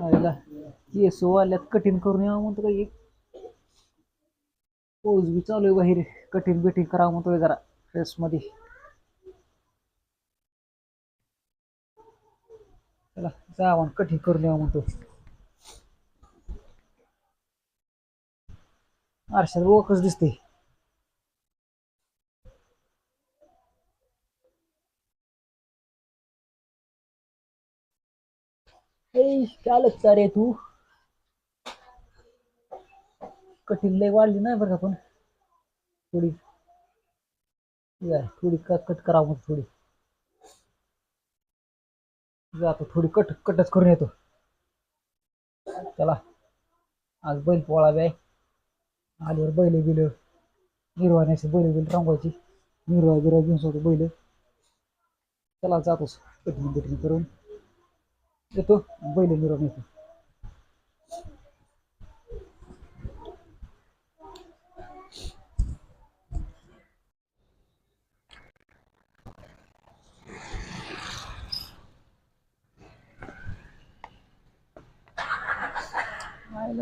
आईला केस वाल्यात कठीण करून यावं म्हणतो काही पोज बी चालू आहे बाहेर कठीण बिटिंग करावं म्हणतोय जरा रेस मध्ये. चला जावं कठीण करून यावं म्हणतो. आरशात ओकच दिसते ए, चालत का रे तू. कठीण लय वाढली नाही बरं का पण. थोडी. थोडी कट कट मग थोडी. जातो थोडी कट कटच करून येतो. चला. आज बैल पोळा बी आहे आल्यावर बैल बिल. निर्वाण्याचे बैल बिल रंगवायची. निर्वा बिरवा घेऊन सोडतो बैल. चला जातोच कटिंग बिटिंग करून. येतो बैल निर्वा येतो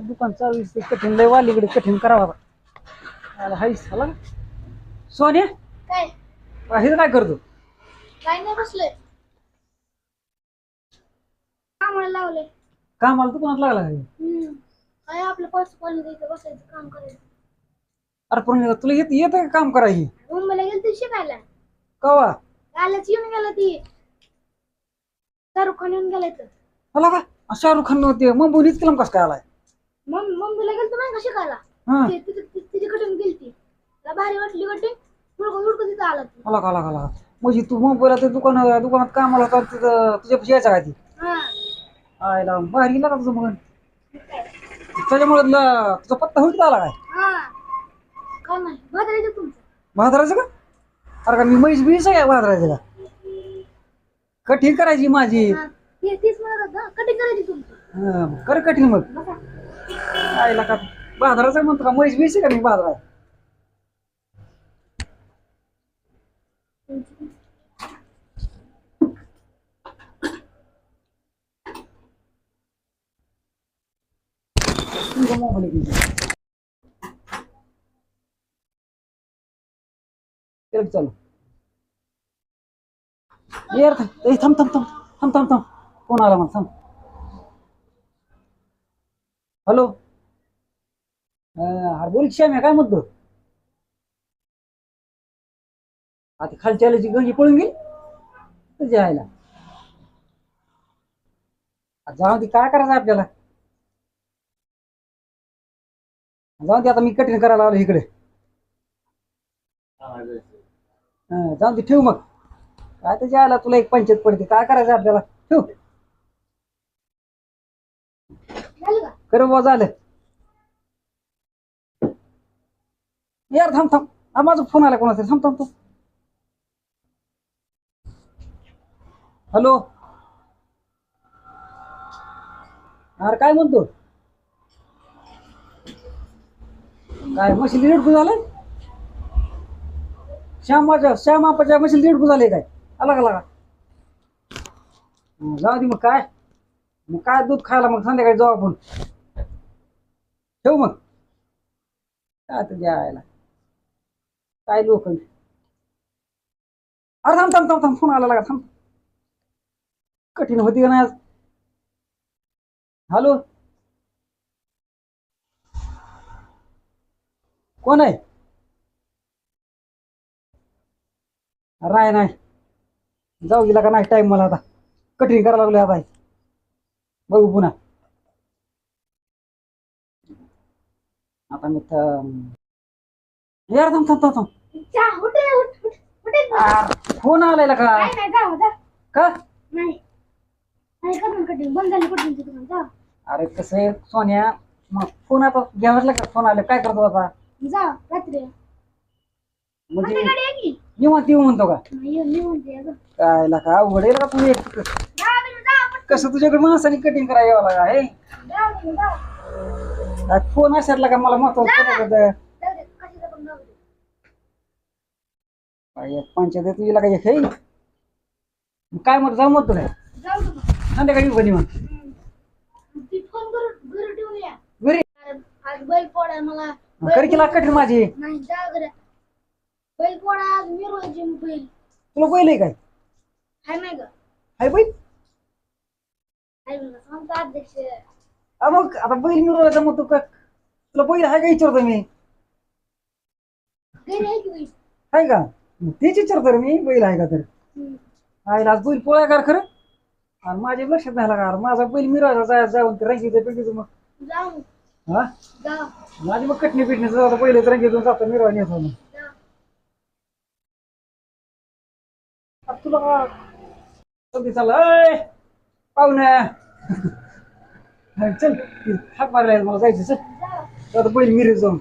दुकान चालू दिसते कठीण लय वाली इकडे कठीण करावा आला हाईस आला का? सोन्या काय? काय करतो? काय नाही बसलोय. कामाला लावले कामाला दुकानात लागला का? हम्म. काय आपलं इथं बसायचं काम करायचं. अरे पण तुला येत येत का काम करायची मुंबईला गेलती शिकायला. कवा? कालच येऊन गेला ती शाहरुख खान येऊन गेलाय तर आला का? शाहरुख खान नव्हते. मुंबईत केलं कसं काय आलाय? मग मुंबईला गेलतो नाही का शिकायला? हा. ते- तिथं- ति- भारी वाटली उडकं उडकं तिथं आला ती. का का का? म्हणजे तू मुंबईला ते दुकान दुकानात कामाला होता तिथं तुझ्या यायचा काय ती? हा आयला बाहेर गेला का तुझं मग त्याच्यामुळे तुझा पत्ता होईल आला काय? नाही? तुमचं. महाराजाचं का? अरे का मी म्हैस बीस आहे महाराजाचं का? कठीण करायची माझी. हा, ते- तेच म्हणत होता. कटिंग करायची तुमची. हं, कर कठीण मग. आयला का बाजाराचं म्हणतो का? म्हैस बीस आहे का मी बाजारात तुझा मोबाईल आहे तिथे. केलं की चालू यार थांब थांब थांब थांब थांब थांब कोण आला मला थांब. हॅलो? अं, अरे बोल श्याम काय म्हणतो? आता खालच्या आल्याची गंजी पळून गेली तुझ्या आईला जाऊ दे काय करायचं आपल्याला? जाऊ दे आता मी कठीण करायला आलो इकडे. हं, जाऊ दे. ठेव मग. काय त्याच्या आला तुला एक पंचायत पडते. काय करायचं आपल्याला? ठेव. झालं का? कर बुवा झालं. यार थांब थांब. हा माझा फोन आला कोणाचा तरी. थांब थांब थांब. हॅलो? अरे काय म्हणतो? काय मशीन दीड झालं श्यामाच्या श्यामापाच्या मशीन दीड झाले काय? आला का लागा जाऊ दे मग काय. मग काय दूध खायला मग संध्याकाळी जाऊ आपण. ठेवू मग. काय तुझ्या आयला काय लोक? अरे थांब थांब थांब थांब फोन आला लागा थांब. कठीण होती का नाही आज? हॅलो? कोण आहे? नाही नाही. जाऊ गेला का नाही टाइम मला आता. कठीण करायला लागलो आता बघू पुन्हा. आता मी यार थांब थांब थांब थांब. चहा उठे उठ उठ उठे. आर, फोन आलाय का? काय नाही जा जा. का? नाही. नाही करणार कटिंग बंद झाली कटिंग तुम्हाला? जा. अरे कसं आहे सोन्या मग फोन आता घ्यावाच लागला. फोन आला काय करतो आता? जा रात्री. म्हणजे गाडी आहे की? निवांत येऊ म्हणतो का नाही जा काय का अवघड आहे का जा पटकन. कसं तुझ्याकडे माणसाने कटिंग करायला यावं लागा हे जा तुम्ही जा. काय फोन का मला महत्वाचं. जाऊ दे कशाला पण जाऊ दे. काय पंचायत तुझ्या हे मग जाऊ मग तुला जाऊ दे. मग. संध्याकाळी हम्म. ती आज बैल पोळा मला कर केला कठीण माझी. नाही. बैल पोळा आज? मिरवायची बैल. तुला बैल आहे काय? हाय नाही का हाय बैल? हाय म्हणलं आमचा अध्यक्ष. अ मग आता बैल मिळवायचा मग तू का? तुला बैल आहे का विचारतो मी? घरी आहे की बैल? आहे का? मग तेच विचारतो रे मी बैल आहे का तर. हम्म. आईला आज बैल पोळ्या कर खरं. आणि माझ्या लक्षात नाही आला का? माझा बैल मिरवायचा जाय जाऊन ते रंगीचं पेटीचं मग. जाऊ हा? माझी मग कटणी पिटणीचं जातो पहिले रंगीतून जातो मिरवा नेतो मग तुला का जल्दी पाहुण्या चल हाक मारलाय मला जायचं चल. आता पहिले मिरे जाऊन.